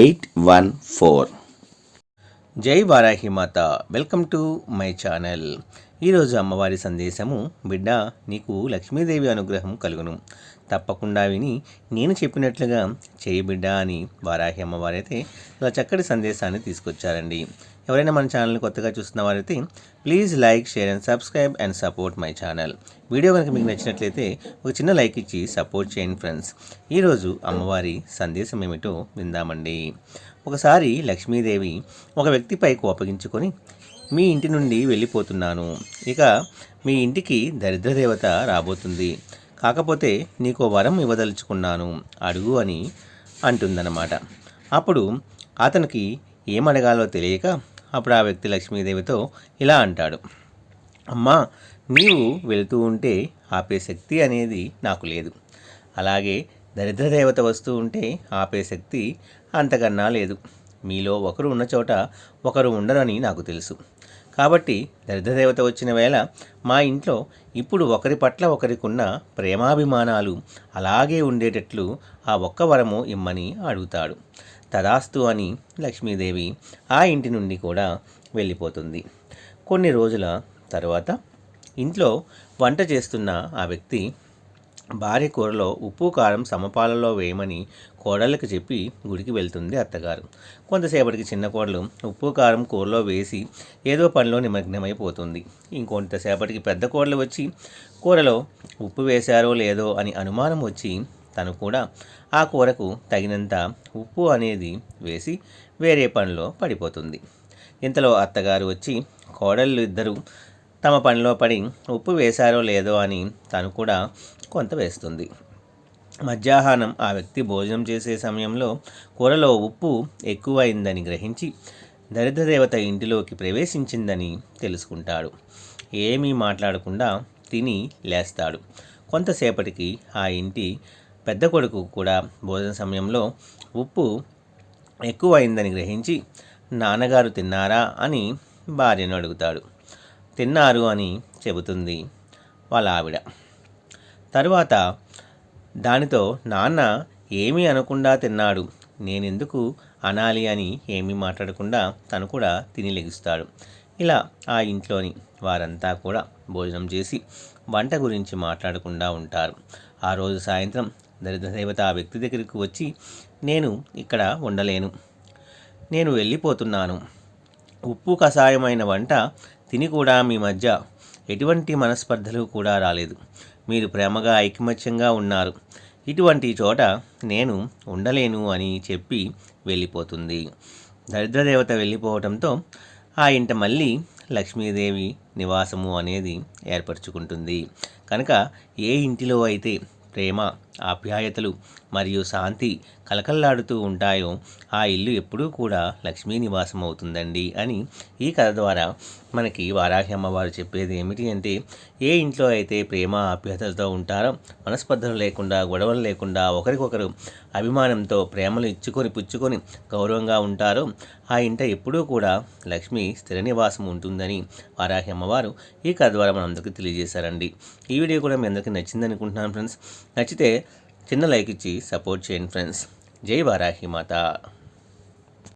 eight one four. జై వారాహి మాత. Welcome to my channel. ఈరోజు అమ్మవారి సందేశము బిడ్డ నీకు లక్ష్మీదేవి అనుగ్రహం కలుగును. తప్పకుండా విని నేను చెప్పినట్లుగా చేయి బిడ్డ అని వారాహి అమ్మవారైతే ఇలా చక్కటి సందేశాన్ని తీసుకొచ్చారండి. ఎవరైనా మన ఛానల్ని కొత్తగా చూస్తున్న వారైతే please like share and subscribe and support my channel. Video కనుక మీకు నచ్చినట్లయితే ఒక చిన్న లైక్ ఇచ్చి సపోర్ట్ చేయండి ఫ్రెండ్స్. ఈరోజు అమ్మవారి సందేశం ఏమిటో విందామండి. ఒకసారి లక్ష్మీదేవి ఒక వ్యక్తిపై కోపగించుకొని మీ ఇంటి నుండి వెళ్ళిపోతున్నాను. ఇక మీ ఇంటికి దరిద్ర దేవత రాబోతుంది. కాకపోతే నీకు వరం ఇవ్వదలుచుకున్నాను. అడుగు అని అంటుందన్నమాట. అప్పుడు అతనికి ఏమడగాలో తెలియక అప్పుడు ఆ వ్యక్తి లక్ష్మీదేవితో ఇలా అంటాడు. అమ్మా నీవు వెళుతూ ఉంటే ఆపే శక్తి అనేది నాకు లేదు. అలాగే దరిద్ర దేవత వస్తూ ఉంటే ఆపే శక్తి అంతకన్నా లేదు. మీలో ఒకరు ఉన్న చోట ఒకరు ఉండరని నాకు తెలుసు. కాబట్టి దరిద్రదేవత వచ్చిన వేళ మా ఇంట్లో ఇప్పుడు ఒకరి పట్ల ఒకరికున్న ప్రేమాభిమానాలు అలాగే ఉండేటట్లు ఆ ఒక్క వరము ఇమ్మని అడుగుతాడు. తదాస్తు అని లక్ష్మీదేవి ఆ ఇంటి నుండి కూడా వెళ్ళిపోతుంది. కొన్ని రోజుల తర్వాత ఇంట్లో వంట చేస్తున్న ఆ వ్యక్తి భార్య కూరలో ఉప్పు కారం సమపాలలో వేయమని కోడళ్ళకి చెప్పి గుడికి వెళ్తుంది అత్తగారు. కొంతసేపటికి చిన్న కోడలు ఉప్పు కారం కూరలో వేసి ఏదో పనిలో నిమగ్నమైపోతుంది. ఇంకొంతసేపటికి పెద్ద కోడలు వచ్చి కూరలో ఉప్పు వేశారో లేదో అని అనుమానం వచ్చి తను కూడా ఆ కూరకు తగినంత ఉప్పు అనేది వేసి వేరే పనిలో పడిపోతుంది. ఇంతలో అత్తగారు వచ్చి కోడళ్ళు ఇద్దరు తమ పనిలో పడి ఉప్పు వేశారో లేదో అని తను కూడా కొంత వేస్తుంది. మధ్యాహ్నం ఆ వ్యక్తి భోజనం చేసే సమయంలో కూరలో ఉప్పు ఎక్కువైందని గ్రహించి దరిద్రదేవత ఇంటిలోకి ప్రవేశించిందని తెలుసుకుంటాడు. ఏమీ మాట్లాడకుండా తిని లేస్తాడు. కొంతసేపటికి ఆ ఇంటి పెద్ద కొడుకు కూడా భోజన సమయంలో ఉప్పు ఎక్కువైందని గ్రహించి నాన్నగారు తిన్నారా? అని భార్యను అడుగుతాడు. తిన్నారు అని చెబుతుంది వాళ్ళ ఆవిడ. తరువాత దానితో నాన్న ఏమీ అనకుండా తిన్నాడు. నేనెందుకు అనాలి అని ఏమీ మాట్లాడకుండా తను కూడా తిని లెగుస్తాడు. ఇలా ఆ ఇంట్లోని వారంతా కూడా భోజనం చేసి వంట గురించి మాట్లాడకుండా ఉంటారు. ఆ రోజు సాయంత్రం దరిద్ర దేవత ఆ వ్యక్తి దగ్గరికి వచ్చి నేను ఇక్కడ ఉండలేను. నేను వెళ్ళిపోతున్నాను. ఉప్పు కషాయమైన వంట తిని కూడా మీ మధ్య ఎటువంటి మనస్పర్ధలు కూడా రాలేదు. మీరు ప్రేమగా ఐకమత్యంగా ఉన్నారు. ఇటువంటి చోట నేను ఉండలేను అని చెప్పి వెళ్ళిపోతుంది. దరిద్రదేవత వెళ్ళిపోవడంతో ఆ ఇంట మళ్ళీ లక్ష్మీదేవి నివాసము అనేది ఏర్పరచుకుంటుంది. కనుక ఏ ఇంటిలో అయితే ప్రేమ ఆప్యాయతలు మరియు శాంతి కలకల్లాడుతూ ఉంటాయో ఆ ఇల్లు ఎప్పుడూ కూడా లక్ష్మీ నివాసం అవుతుందండి అని ఈ కథ ద్వారా మనకి వారాహి అమ్మవారు చెప్పేది ఏమిటి అంటే ఏ ఇంట్లో అయితే ప్రేమ ఆప్యాయతలతో ఉంటారో మనస్పర్ధలు లేకుండా గొడవలు లేకుండా ఒకరికొకరు అభిమానంతో ప్రేమలు ఇచ్చుకొని పుచ్చుకొని గౌరవంగా ఉంటారో ఆ ఇంట ఎప్పుడూ కూడా లక్ష్మి స్థిర నివాసం ఉంటుందని వారాహి అమ్మవారు ఈ కథ ద్వారా మనందరికీ తెలియజేశారండి. ఈ వీడియో కూడా మీ అందరికీ నచ్చింది అనుకుంటున్నాను ఫ్రెండ్స్. నచ్చితే చిన్న లైక్ ఇచ్చి సపోర్ట్ చేయండి ఫ్రెండ్స్. జై వారాహి మాత